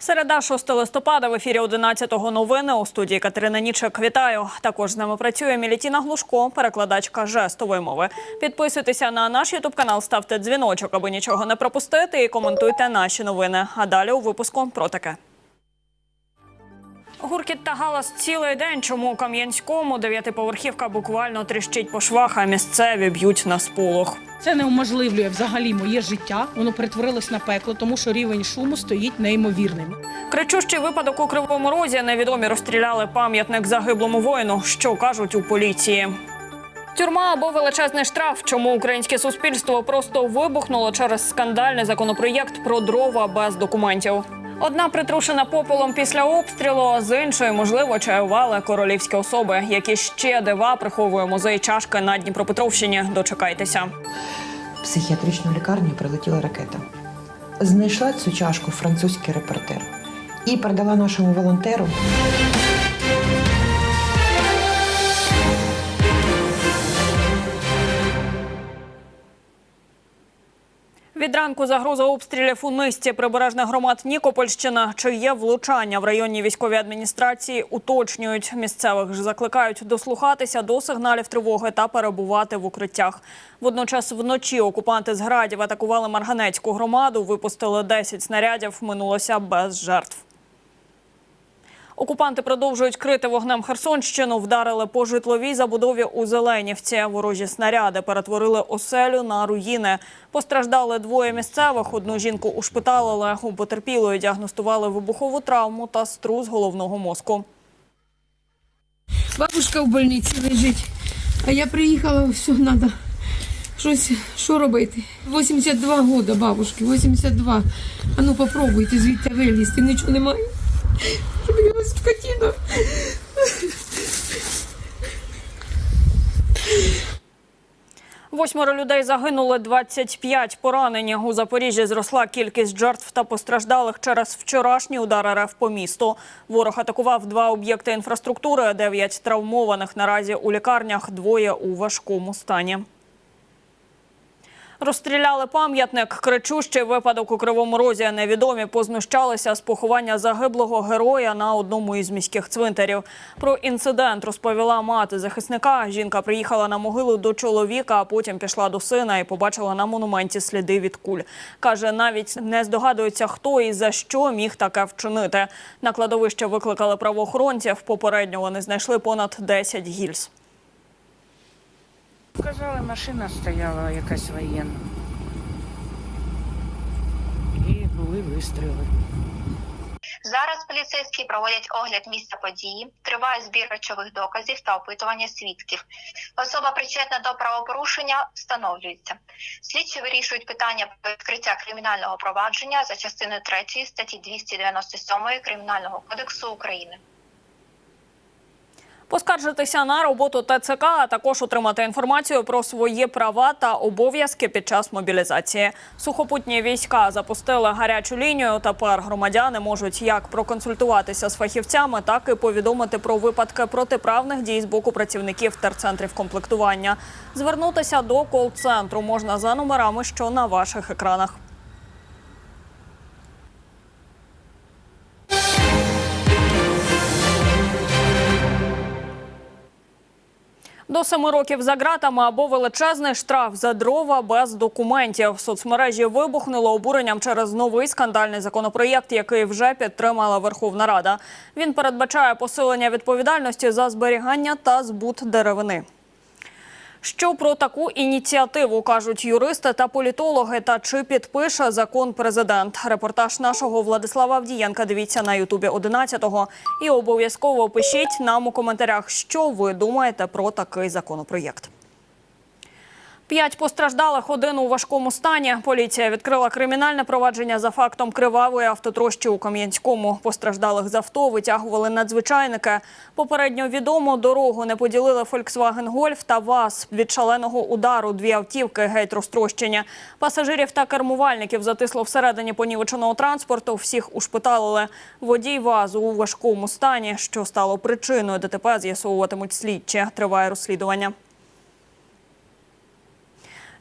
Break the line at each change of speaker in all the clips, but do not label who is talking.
Середа 6 листопада в ефірі 11-го новини у студії Катерина Нічек. Вітаю. Також з нами працює Мілітіна Глушко, перекладачка жестової мови. Підписуйтеся на наш ютуб канал, ставте дзвіночок, аби нічого не пропустити, і коментуйте наші новини. А далі у випуску про таке. Гуркіт та галас цілий день. Чому у Кам'янському дев'ятиповерхівка буквально тріщить по швах, а місцеві б'ють на сполох.
Це не уможливлює взагалі моє життя. Воно перетворилось на пекло, тому що рівень шуму стоїть неймовірним.
Кричущий випадок у Кривому Розі невідомі розстріляли пам'ятник загиблому воїну. Що кажуть у поліції? Тюрма або величезний штраф. Чому українське суспільство просто вибухнуло через скандальний законопроєкт про дрова без документів? Одна притрушена попелом після обстрілу, з іншої, можливо, чаювали королівські особи. Які ще дива приховує музей чашки на Дніпропетровщині. Дочекайтеся.
Психіатричну лікарню прилетіла ракета. Знайшла цю чашку французький репортер і передала нашому волонтеру.
Від ранку загроза обстрілів у низці прибережних громад Нікопольщина. Чи є влучання в районній військовій адміністрації? Уточнюють місцевих ж закликають дослухатися до сигналів тривоги та перебувати в укриттях. Водночас вночі окупанти з градів атакували Марганецьку громаду. Випустили 10 снарядів. Минулося без жертв. Окупанти продовжують крити вогнем Херсонщину. Вдарили по житловій забудові у Зеленівці. Ворожі снаряди перетворили оселю на руїни. Постраждали двоє місцевих. Одну жінку ушпиталили. У потерпілої діагностували вибухову травму та струс головного мозку.
Бабушка в больниці лежить, а я приїхала, все, треба щось, що робити? 82 года бабушки, 82. А ну попробуйте звідти вилізти, нічого немає. Щоб я вас.
Восьмеро людей загинули, 25 поранені. У Запоріжжі зросла кількість жертв та постраждалих через вчорашні удари РФ по місту. Ворог атакував два об'єкти інфраструктури, дев'ять травмованих наразі у лікарнях, двоє у важкому стані. Розстріляли пам'ятник. Кричущий випадок у Кривому Розі. Невідомі познущалися з поховання загиблого героя на одному із міських цвинтарів. Про інцидент розповіла мати захисника. Жінка приїхала на могилу до чоловіка, а потім пішла до сина і побачила на монументі сліди від куль. Каже, навіть не здогадується, хто і за що міг таке вчинити. На кладовище викликали правоохоронців. Попередньо вони знайшли понад 10 гільз.
Сказали, машина стояла якась воєнна. І були вистріли.
Зараз поліцейські проводять огляд місця події, триває збір речових доказів та опитування свідків. Особа причетна до правопорушення встановлюється. Слідчі вирішують питання про відкриття кримінального провадження за частиною 3 статті 297 Кримінального кодексу України.
Поскаржитися на роботу ТЦК, а також отримати інформацію про свої права та обов'язки під час мобілізації. Сухопутні війська запустили гарячу лінію. Тепер громадяни можуть як проконсультуватися з фахівцями, так і повідомити про випадки протиправних дій з боку працівників терцентрів комплектування. Звернутися до кол-центру можна за номерами, що на ваших екранах. До семи років за ґратами або величезний штраф за дрова без документів. Соцмережі вибухнуло обуренням через новий скандальний законопроєкт, який вже підтримала Верховна Рада. Він передбачає посилення відповідальності за зберігання та збут деревини. Що про таку ініціативу кажуть юристи та політологи, та чи підпише закон президент? Репортаж нашого Владислава Авдієнка. Дивіться на Ютубі 11-го. І обов'язково пишіть нам у коментарях, що ви думаєте про такий законопроєкт. П'ять постраждалих, один у важкому стані. Поліція відкрила кримінальне провадження за фактом кривавої автотрощі у Кам'янському. Постраждалих з авто витягували надзвичайники. Попередньо відомо дорогу не поділили Volkswagen Golf та ВАЗ. Від шаленого удару дві автівки геть розтрощені. Пасажирів та кермувальників затисло всередині понівеченого транспорту. Всіх ушпиталили. Водій ВАЗу у важкому стані. Що стало причиною ДТП, з'ясовуватимуть слідчі. Триває розслідування.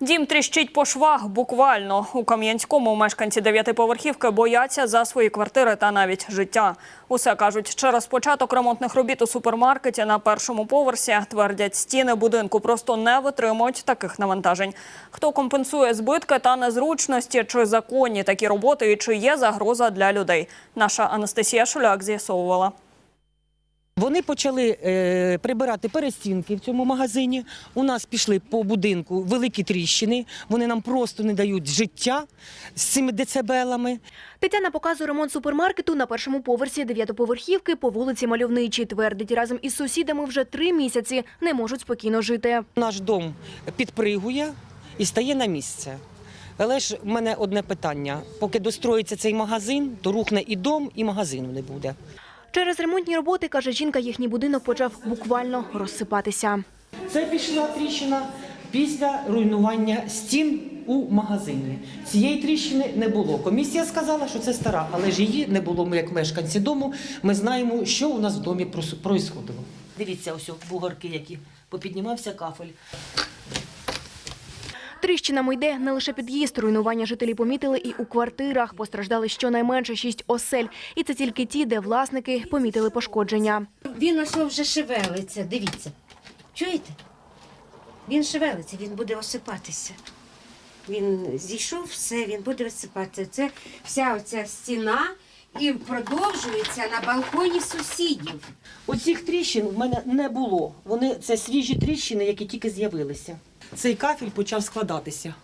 Дім тріщить по швах буквально. У Кам'янському мешканці дев'ятиповерхівки бояться за свої квартири та навіть життя. Усе кажуть, через початок ремонтних робіт у супермаркеті на першому поверсі твердять, стіни будинку просто не витримують таких навантажень. Хто компенсує збитки та незручності, чи законні такі роботи і чи є загроза для людей? Наша Анастасія Шуляк з'ясовувала.
Вони почали е, прибирати перестінки в цьому магазині. У нас пішли по будинку великі тріщини. Вони нам просто не дають життя з цими децибелами.
Тетяна показує ремонт супермаркету на першому поверсі дев'ятоповерхівки по вулиці Мальовничій. Твердить, разом із сусідами вже три місяці не можуть спокійно жити.
Наш дом підпригує і стає на місце. Але ж в мене одне питання: поки достроїться цей магазин, то рухне і дом, і магазину не буде.
Через ремонтні роботи, каже жінка, їхній будинок почав буквально розсипатися.
Це пішла тріщина після руйнування стін у магазині. Цієї тріщини не було. Комісія сказала, що це стара, але ж її не було. Ми, як мешканці дому, ми знаємо, що у нас в домі происходило. Дивіться, ось бугорки, які попіднімався кафель.
Тріщинами йде не лише під'їзд. Руйнування жителі помітили і у квартирах. Постраждали щонайменше шість осель. І це тільки ті, де власники помітили пошкодження.
Він ось вже шевелиться, дивіться. Чуєте? Він шевелиться, він буде осипатися. Він зійшов, все, він буде осипатися. Це вся оця стіна і продовжується на балконі сусідів.
Оцих тріщин в мене не було. Вони це свіжі тріщини, які тільки з'явилися. Цей кафель почав складатися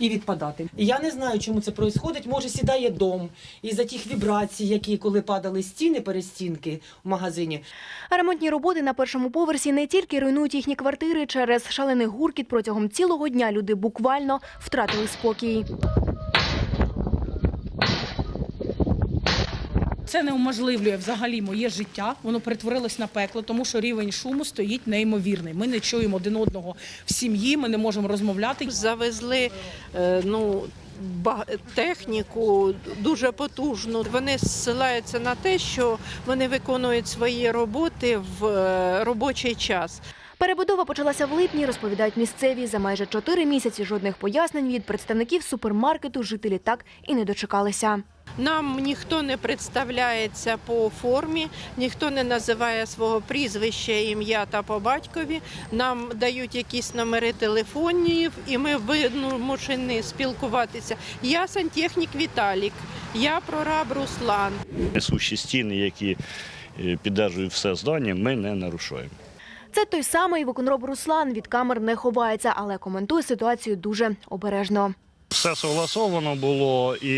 і відпадати. І я не знаю, чому це відбувається. Може, сідає дом із-за тих вібрацій, які коли падали стіни, перестінки в магазині.
Ремонтні роботи на першому поверсі не тільки руйнують їхні квартири через шалений гуркіт. Протягом цілого дня люди буквально втратили спокій.
Це не уможливлює взагалі моє життя. Воно перетворилось на пекло, тому що рівень шуму стоїть неймовірний. Ми не чуємо один одного в сім'ї, ми не можемо розмовляти.
Завезли е, ну, техніку дуже потужну. Вони зсилаються на те, що вони виконують свої роботи в е, робочий час.
Перебудова почалася в липні, розповідають місцеві. За майже чотири місяці жодних пояснень від представників супермаркету жителі так і не дочекалися.
Нам ніхто не представляється по формі, ніхто не називає свого прізвища, ім'я та по батькові. Нам дають якісь номери телефонів, і ми вимушені спілкуватися. Я сантехнік Віталік, я прораб Руслан.
Несущі стіни, які е, піддержують все здання, ми не нарушуємо.
Це той самий виконроб Руслан від камер не ховається, але коментує ситуацію дуже обережно.
Все согласовано було і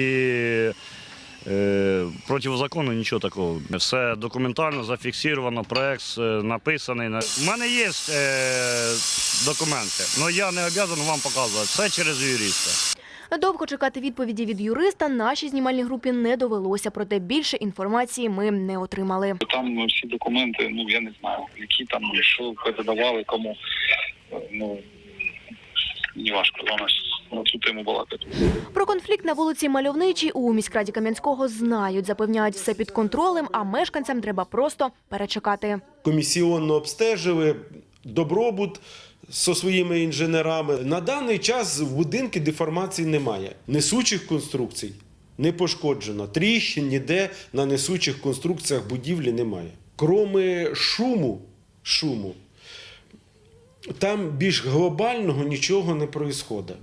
е, проти закону нічого такого. Все документально зафіксовано, проект е, написаний. У мене є е, документи, але я не обов'язаний вам показувати. Все через юриста.
Довго чекати відповіді від юриста нашій знімальній групі не довелося, проте більше інформації ми не отримали.
Там всі документи, ну я не знаю, які там що передавали, кому. Е, Ну мені важко за нас на цю тему балакати.
Про конфлікт на вулиці Мальовничій у міськраді Кам'янського знають, запевняють все під контролем, а мешканцям треба просто перечекати.
комісіонно обстежили добробут зі своїми інженерами. На даний час в будинку деформації немає. Несучих конструкцій не пошкоджено. Тріщин ніде на несучих конструкціях будівлі немає. Кроме шуму, шуму, там більш глобального нічого не відбувається.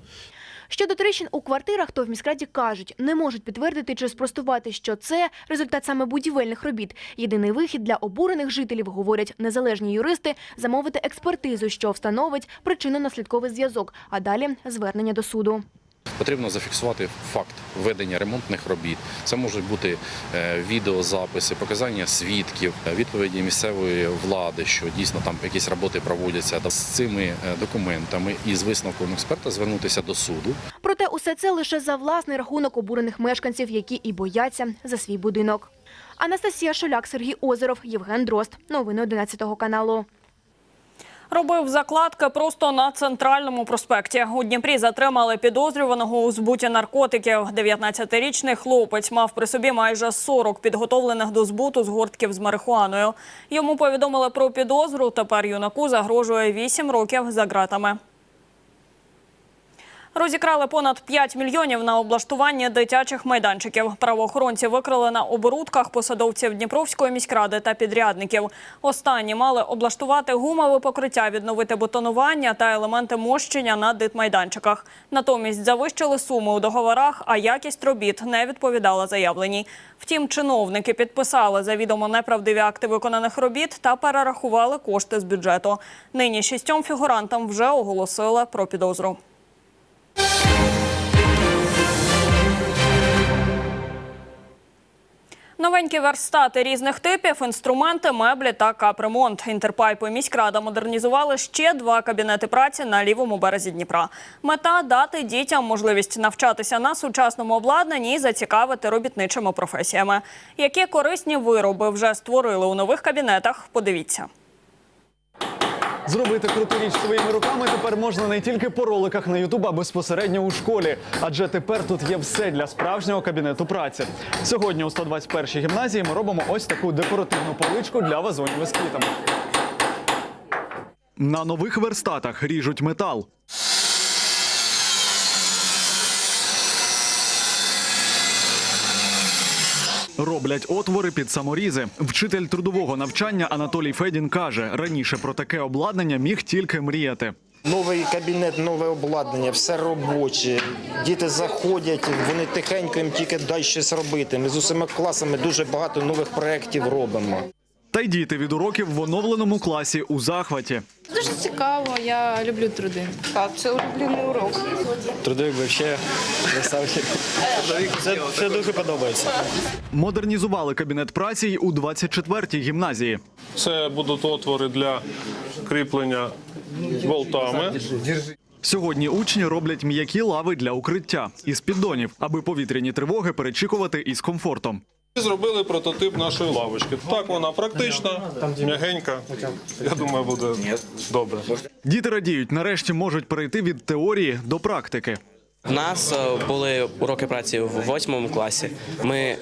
Щодо трещин у квартирах, то в міськраді кажуть, не можуть підтвердити чи спростувати, що це результат саме будівельних робіт. Єдиний вихід для обурених жителів, говорять незалежні юристи, замовити експертизу, що встановить причинно-наслідковий зв'язок, а далі звернення до суду.
Потрібно зафіксувати факт ведення ремонтних робіт. Це можуть бути е, відеозаписи, показання свідків, е, відповіді місцевої влади, що дійсно там якісь роботи проводяться. З цими е, документами і з висновком експерта звернутися до суду.
Проте усе це лише за власний рахунок обурених мешканців, які і бояться за свій будинок. Анастасія Шоляк, Сергій Озеров, Євген Дрозд. Новини 11 каналу.
Робив закладки просто на центральному проспекті. У Дніпрі затримали підозрюваного у збуті наркотиків. 19-річний хлопець мав при собі майже 40 підготовлених до збуту згортків з марихуаною. Йому повідомили про підозру. Тепер юнаку загрожує 8 років за ґратами. Розікрали понад 5 мільйонів на облаштування дитячих майданчиків. Правоохоронці викрили на оборудках посадовців Дніпровської міськради та підрядників. Останні мали облаштувати гумове покриття, відновити бетонування та елементи мощення на дитмайданчиках. Натомість завищили суми у договорах, а якість робіт не відповідала заявленій. Втім, чиновники підписали завідомо неправдиві акти виконаних робіт та перерахували кошти з бюджету. Нині шістьом фігурантам вже оголосили про підозру. Новенькі верстати різних типів, інструменти, меблі та капремонт. Інтерпайп і міськрада модернізували ще два кабінети праці на лівому березі Дніпра. Мета дати дітям можливість навчатися на сучасному обладнанні і зацікавити робітничими професіями. Які корисні вироби вже створили у нових кабінетах? Подивіться.
Зробити круту річ своїми руками тепер можна не тільки по роликах на Ютуб, а безпосередньо у школі. Адже тепер тут є все для справжнього кабінету праці. Сьогодні у 121-й гімназії ми робимо ось таку декоративну поличку для вазонів із квітами. На нових верстатах ріжуть метал. Роблять отвори під саморізи. Вчитель трудового навчання Анатолій Федін каже, раніше про таке обладнання міг тільки мріяти.
Новий кабінет, нове обладнання, все робоче. Діти заходять, вони тихенько їм тільки дай щось робити. Ми з усіма класами дуже багато нових проєктів робимо.
Та й діти від уроків в оновленому класі у захваті.
Дуже цікаво, я люблю труди. Так, це улюблений урок.
Трудовик взагалі красавчик. Це, це дуже подобається.
Модернізували кабінет праці й у 24-й гімназії.
Це будуть отвори для кріплення болтами.
Сьогодні учні роблять м'які лави для укриття із піддонів, аби повітряні тривоги перечікувати із комфортом.
Ми зробили прототип нашої лавочки. Так вона практична, м'ягенька. Я думаю, буде добре.
Діти радіють, нарешті можуть перейти від теорії до практики.
У нас е, були уроки праці в восьмому класі. Ми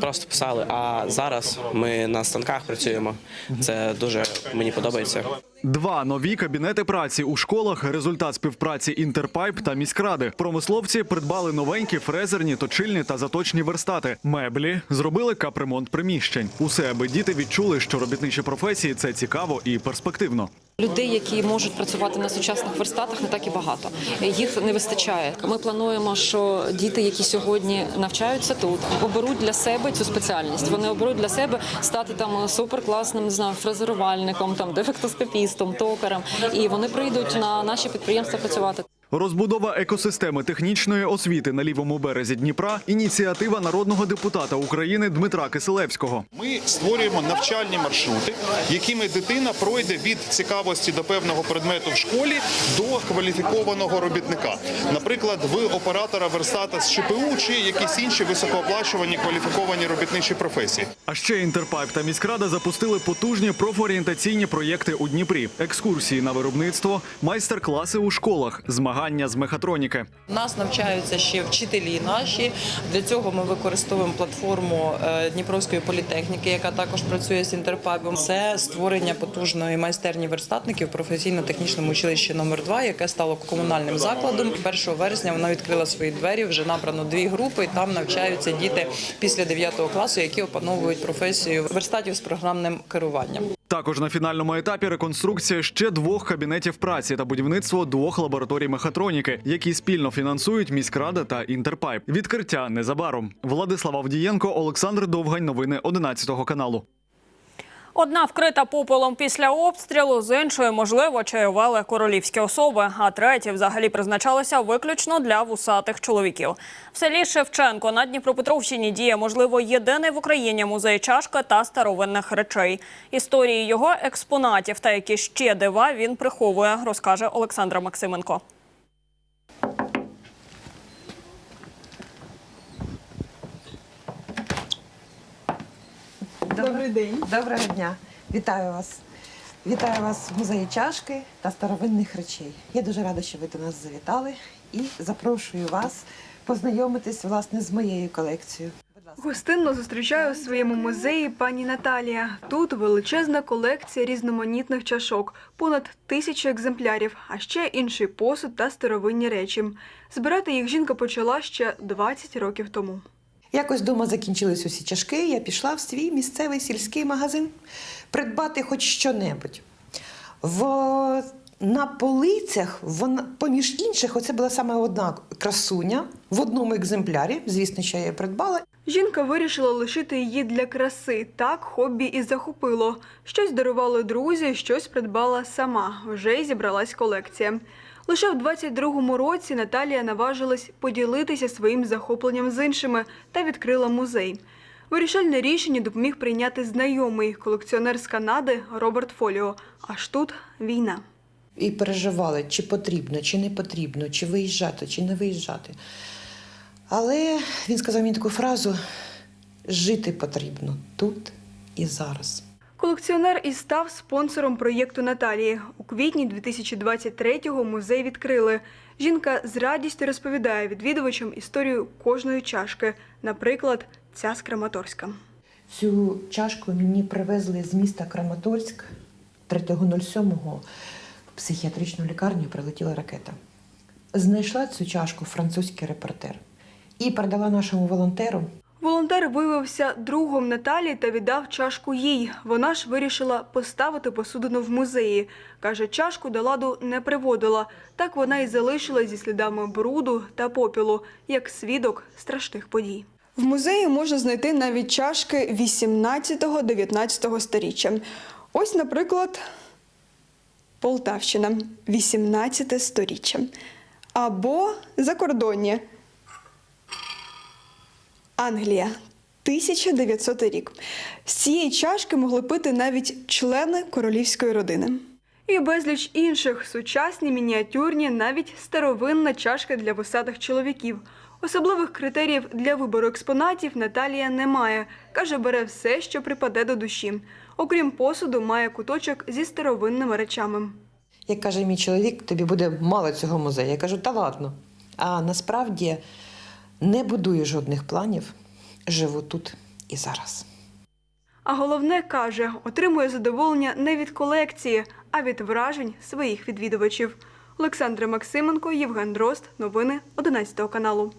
просто писали, а зараз ми на станках працюємо. Це дуже мені подобається.
Два нові кабінети праці у школах результат співпраці Інтерпайп та міськради. Промисловці придбали новенькі фрезерні, точильні та заточні верстати. Меблі зробили капремонт приміщень. Усе аби діти відчули, що робітничі професії це цікаво і перспективно.
Людей, які можуть працювати на сучасних верстатах, не так і багато. Їх не вистачає. Ми плануємо, що діти, які сьогодні навчаються тут, оберуть для себе цю спеціальність. Вони оберуть для себе стати там суперкласним, не знаю, фрезерувальником, там дефектоскопістом, токарем, і вони прийдуть на наші підприємства працювати.
Розбудова екосистеми технічної освіти на лівому березі Дніпра ініціатива народного депутата України Дмитра Киселевського.
Ми створюємо навчальні маршрути, якими дитина пройде від цікавості до певного предмету в школі до кваліфікованого робітника. Наприклад, в оператора верстата з ШПУ чи якісь інші високооплачувані кваліфіковані робітничі професії.
А ще Інтерпайп та міськрада запустили потужні профорієнтаційні проєкти у Дніпрі: екскурсії на виробництво, майстер-класи у школах, змагання з мехатроніки.
Нас навчаються ще вчителі наші. Для цього ми використовуємо платформу е, Дніпровської політехніки, яка також працює з інтерпайпом. Це створення потужної майстерні верстатників професійно-технічному училищі номер 2 яке стало комунальним закладом. 1 вересня вона відкрила свої двері. Вже набрано дві групи. і Там навчаються діти після 9 класу, які опановують професію верстатів з програмним керуванням.
Також на фінальному етапі реконструкція ще двох кабінетів праці та будівництво двох лабораторій мехатроніки, які спільно фінансують міськрада та інтерпайп. Відкриття незабаром. Владислав Авдієнко, Олександр Довгань. Новини 11 каналу.
Одна вкрита попелом після обстрілу, з іншої, можливо, чаювали королівські особи, а треті взагалі призначалися виключно для вусатих чоловіків. В селі Шевченко на Дніпропетровщині діє, можливо, єдиний в Україні музей чашки та старовинних речей. Історії його експонатів та які ще дива він приховує, розкаже Олександра Максименко.
Добрий день. Доброго дня. Вітаю вас. Вітаю вас в музеї чашки та старовинних речей. Я дуже рада, що ви до нас завітали і запрошую вас познайомитись власне з моєю колекцією.
Гостинно зустрічаю у своєму музеї пані Наталія. Тут величезна колекція різноманітних чашок, понад тисячу екземплярів, а ще інший посуд та старовинні речі. Збирати їх жінка почала ще 20 років тому.
Якось вдома закінчились усі чашки, я пішла в свій місцевий сільський магазин придбати хоч що-небудь. В... На полицях, вона, поміж інших, оце була саме одна красуня в одному екземплярі. Звісно, що я її придбала.
Жінка вирішила лишити її для краси. Так хобі і захопило. Щось дарували друзі, щось придбала сама. Вже й зібралась колекція. Лише в 22-му році Наталія наважилась поділитися своїм захопленням з іншими та відкрила музей. Вирішальне рішення допоміг прийняти знайомий колекціонер з Канади Роберт Фоліо. Аж тут війна.
І переживали, чи потрібно, чи не потрібно, чи виїжджати, чи не виїжджати. Але він сказав мені таку фразу: жити потрібно тут і зараз.
Колекціонер і став спонсором проєкту Наталії. У квітні 2023-го музей відкрили. Жінка з радістю розповідає відвідувачам історію кожної чашки, наприклад, ця з Краматорська.
Цю чашку мені привезли з міста Краматорськ 3.07-го. В психіатричну лікарню прилетіла ракета. Знайшла цю чашку французький репортер і передала нашому волонтеру.
Волонтер виявився другом Наталі та віддав чашку їй. Вона ж вирішила поставити посудину в музеї. Каже, чашку до ладу не приводила. Так вона і залишилась зі слідами бруду та попілу, як свідок страшних подій. В музеї можна знайти навіть чашки 18-19 сторіччя. Ось, наприклад, Полтавщина, 18 сторіччя. Або закордонні. Англія, 1900 рік. З цієї чашки могли пити навіть члени королівської родини. І безліч інших сучасні, мініатюрні, навіть старовинна чашка для вусатих чоловіків. Особливих критеріїв для вибору експонатів Наталія не має. Каже, бере все, що припаде до душі. Окрім посуду, має куточок зі старовинними речами.
Як каже мій чоловік, тобі буде мало цього музею. Я кажу, та ладно. А насправді не будую жодних планів, живу тут і зараз.
А головне каже, отримує задоволення не від колекції, а від вражень своїх відвідувачів. Олександра Максименко, Євген Дрозд. Новини 11 каналу.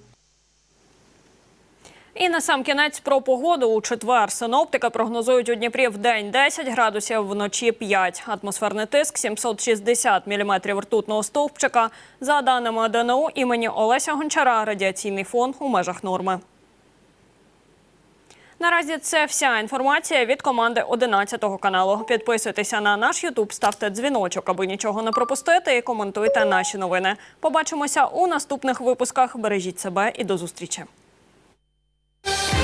І на сам кінець про погоду у четвер. Синоптика прогнозують у Дніпрі в день 10 градусів, вночі 5. Атмосферний тиск 760 міліметрів ртутного стовпчика. За даними ДНУ імені Олеся Гончара, радіаційний фон у межах норми. Наразі це вся інформація від команди 11 каналу. Підписуйтеся на наш Ютуб, ставте дзвіночок, аби нічого не пропустити, і коментуйте наші новини. Побачимося у наступних випусках. Бережіть себе і до зустрічі. Yeah.